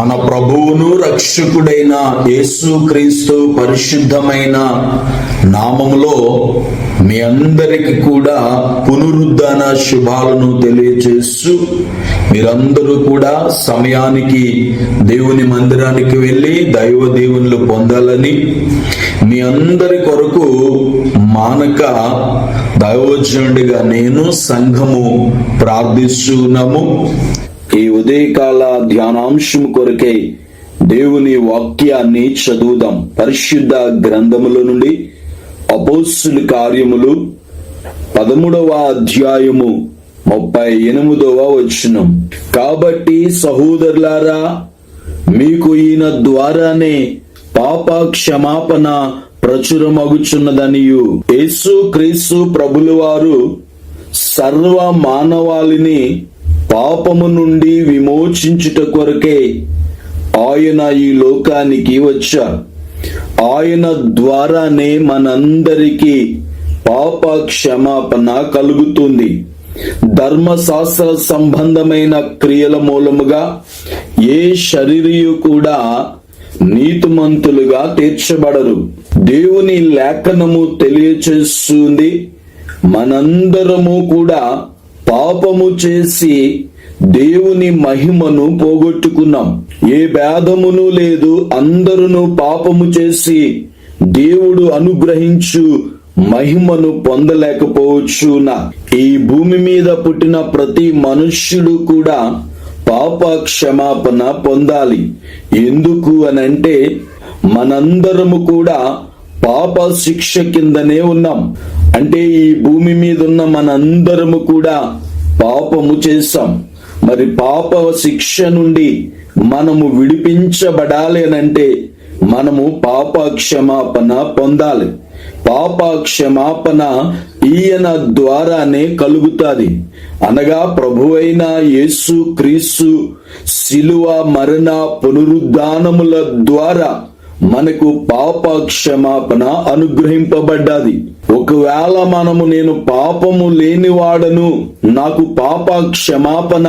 మన ప్రభువును రక్షకుడైన యేసుక్రీస్తు పరిశుద్ధమైన నామములో మీ అందరికి కూడా పునరుద్ధాన శుభాలను తెలియచేస్తూ మీరందరూ కూడా సమయానికి దేవుని మందిరానికి వెళ్ళి దైవ దేవునిలు పొందాలని మీ అందరి కొరకు మానక దైవజనుడిగా నేను సంఘము ప్రార్థిస్తున్నాము. ఈ ఉదయకాల ధ్యానాంశం కొరకై దేవుని వాక్యాన్ని చదువుదాం. పరిశుద్ధ గ్రంథముల నుండి అపోస్సుల కార్యములు పదమూడవ అధ్యాయము ముప్పై ఎనిమిదవ వచనం. కాబట్టి సహోదరులారా మీకు ఈయన ద్వారానే పాప క్షమాపణ ప్రచురమగుచున్నదనియు. యేసు క్రీస్తు ప్రభులవారు సర్వ మానవాళిని పాపము నుండి విమోచించుట కొరకే ఆయన ఈ లోకానికి వచ్చారు ఆయన ద్వారానే మనందరికీ పాప క్షమాపణ కలుగుతుంది. ధర్మశాస్త్ర సంబంధమైన క్రియల మూలముగా ఏ శరీరయు కూడా నీతిమంతులుగా తీర్చబడరు. దేవుని లేఖనము తెలియచేస్తుంది మనందరము కూడా పాపము చేసి దేవుని మహిమను పోగొట్టుకున్నాం. ఏ భేదమును లేదు అందరును పాపము చేసి దేవుడు అనుగ్రహించు మహిమను పొందలేకపోవచ్చునా. ఈ భూమి మీద పుట్టిన ప్రతి మనుష్యుడు కూడా పాప క్షమాపణ పొందాలి. ఎందుకు అనంటే మనందరము కూడా పాప శిక్ష కిందనే ఉన్నాం. అంటే ఈ భూమి మీద ఉన్న మనందరము కూడా పాపము చేశాం. మరి పాప శిక్ష నుండి మనము విడిపించబడాలి అంటే మనము పాప క్షమాపణ పొందాలి. పాప క్షమాపణ ఈయన ద్వారానే కలుగుతాది. అనగా ప్రభువైన యేసు క్రీస్తు శిలువ మరణ పునరుద్ధానముల ద్వారా మనకు పాప క్షమాపణ అనుగ్రహింపబడ్డది. ఒకవేళ మనము నేను పాపము లేనివాడను నాకు పాప క్షమాపణ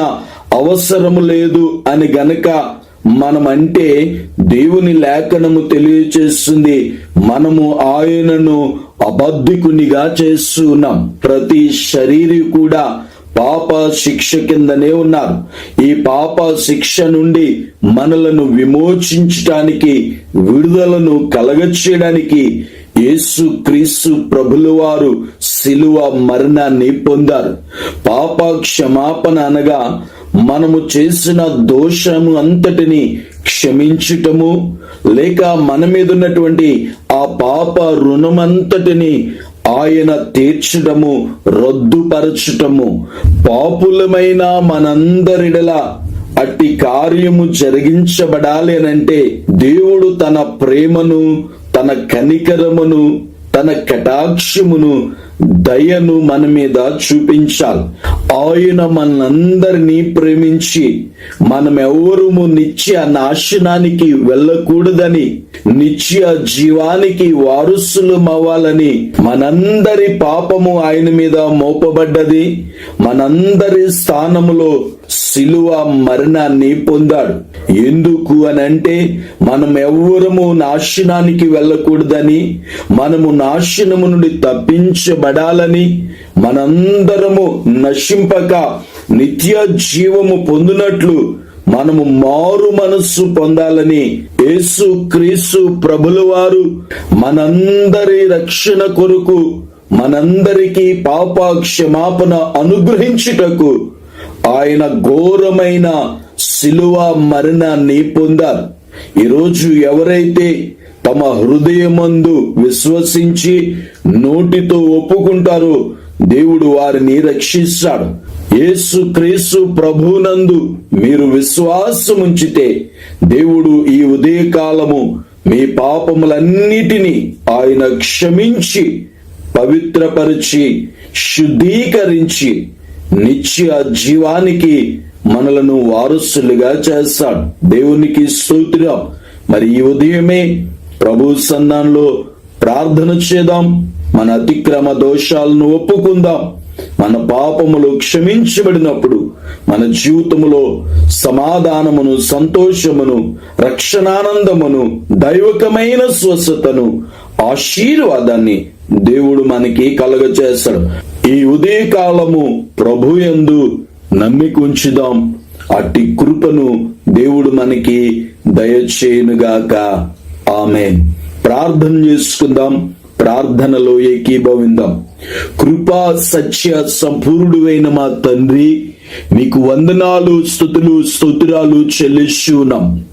అవసరము లేదు అని గనక మనమంటే దేవుని లేఖనము తెలియచేస్తుంది మనము ఆయనను అబద్ధికునిగా చేస్తున్నాం. ప్రతి శరీరి కూడా పాప శిక్ష కిందనే ఉన్నారు. ఈ పాప శిక్ష నుండి మనలను విమోచించటానికి విడుదలను కలగచేయడానికి యేసు క్రీస్తు ప్రభులవారు శిలువ మరణాన్ని పొందారు. పాప క్షమాపణ అనగా మనము చేసిన దోషము అంతటిని క్షమించుటము లేక మన మీద ఉన్నటువంటి ఆ పాప రుణమంతటిని ఆయన తీర్చడము రద్దుపరచటము. పాపులమైన మనందరిడల అట్టి కార్యము జరిగించబడాలి అనంటే దేవుడు తన ప్రేమను తన కనికరమును తన కటాక్షమును దయను మన మీద చూపించాలి. ఆయన మనందరినీ ప్రేమించి మనమెవరము నిత్య నాశనానికి వెళ్ళకూడదని నిత్య జీవానికి వారసులం అవ్వాలని మనందరి పాపము ఆయన మీద మోపబడ్డది. మనందరి స్థానములో శిలువ మరణాన్ని పొందాడు. ఎందుకు అని అంటే మనం ఎవ్వరము నాశనానికి వెళ్ళకూడదని మనము నాశనము నుండి తప్పించబడాలని మనందరము నశింపక నిత్య జీవము పొందినట్లు మనము మారు మనస్సు పొందాలని యేసు క్రీస్తు ప్రభుల వారు మనందరి రక్షణ కొరకు మనందరికీ పాప క్షమాపణ అనుగ్రహించుటకు ఆయన ఘోరమైన శిలువ మరణాన్ని పొందారు. ఈరోజు ఎవరైతే తమ హృదయమందు విశ్వసించి నోటితో ఒప్పుకుంటారో దేవుడు వారిని రక్షిస్తాడు. యేసు క్రీస్తు ప్రభునందు మీరు విశ్వాసముంచితే దేవుడు ఈ ఉదయకాలము మీ పాపములన్నిటినీ ఆయన క్షమించి పవిత్రపరిచి శుద్ధీకరించి నిత్య జీవానికి మనలను వారసులుగా చేస్తాడు. దేవునికి స్తోత్రం. మరి ఈ ఉదయమే ప్రభు సన్నాన్లో ప్రార్థన చేద్దాం. మన అతిక్రమ దోషాలను ఒప్పుకుందాం. మన పాపములు క్షమించబడినప్పుడు మన జీవితములో సమాధానమును సంతోషమును రక్షణానందమును దైవకమైన స్వస్థతను ఆశీర్వాదాన్ని దేవుడు మనకి కలగచేస్తాడు. ఈ ఉదయకాలము ప్రభు ఎందు నమ్మిక ఉంచుదాం. అట్టి కృపను దేవుడు మనకి దయచేయునుగాక. ఆమె ప్రార్థన చేసుకుందాం. ప్రార్థనలో ఏకీభవిందాం. కృపా సత్య సంపూర్ణుడైన మా తండ్రి నీకు వందనాలు స్థుతులు స్తోత్రాలు చెల్లిస్తున్నాం.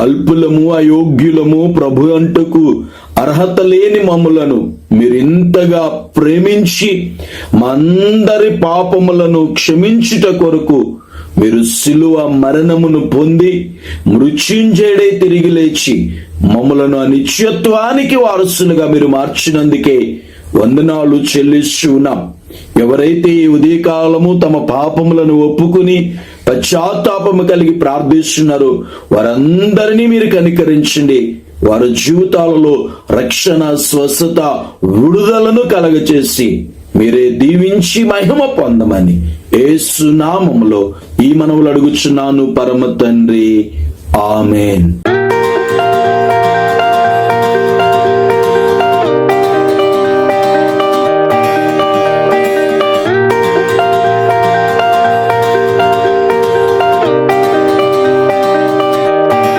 అల్పులము అయోగ్యులము ప్రభు అంటకు అర్హత లేని మమ్ములను మీరు ఇంతగా ప్రేమించి మా అందరి పాపములను క్షమించుట కొరకు మీరు సిలువ మరణమును పొంది మృత్యుంజయుడై తిరిగి లేచి మమ్మలను అనిత్యత్వానికి వారసులుగా మీరు మార్చినందుకే వందనాలు చెల్లిస్తున్నాం. ఎవరైతే ఈ ఉదయకాలము తమ పాపములను ఒప్పుకుని పశ్చాత్తాపము కలిగి ప్రార్థిస్తున్నారో వారందరినీ మీరు కనికరించండి. వారి జీవితాలలో రక్షణ స్వస్థత విడుదలను కలగచేసి మీరే దీవించి మహిమ పొందమని ఏసునామంలో ఈ మనవులు అడుగుచున్నాను పరమ తండ్రి. ఆమెన్.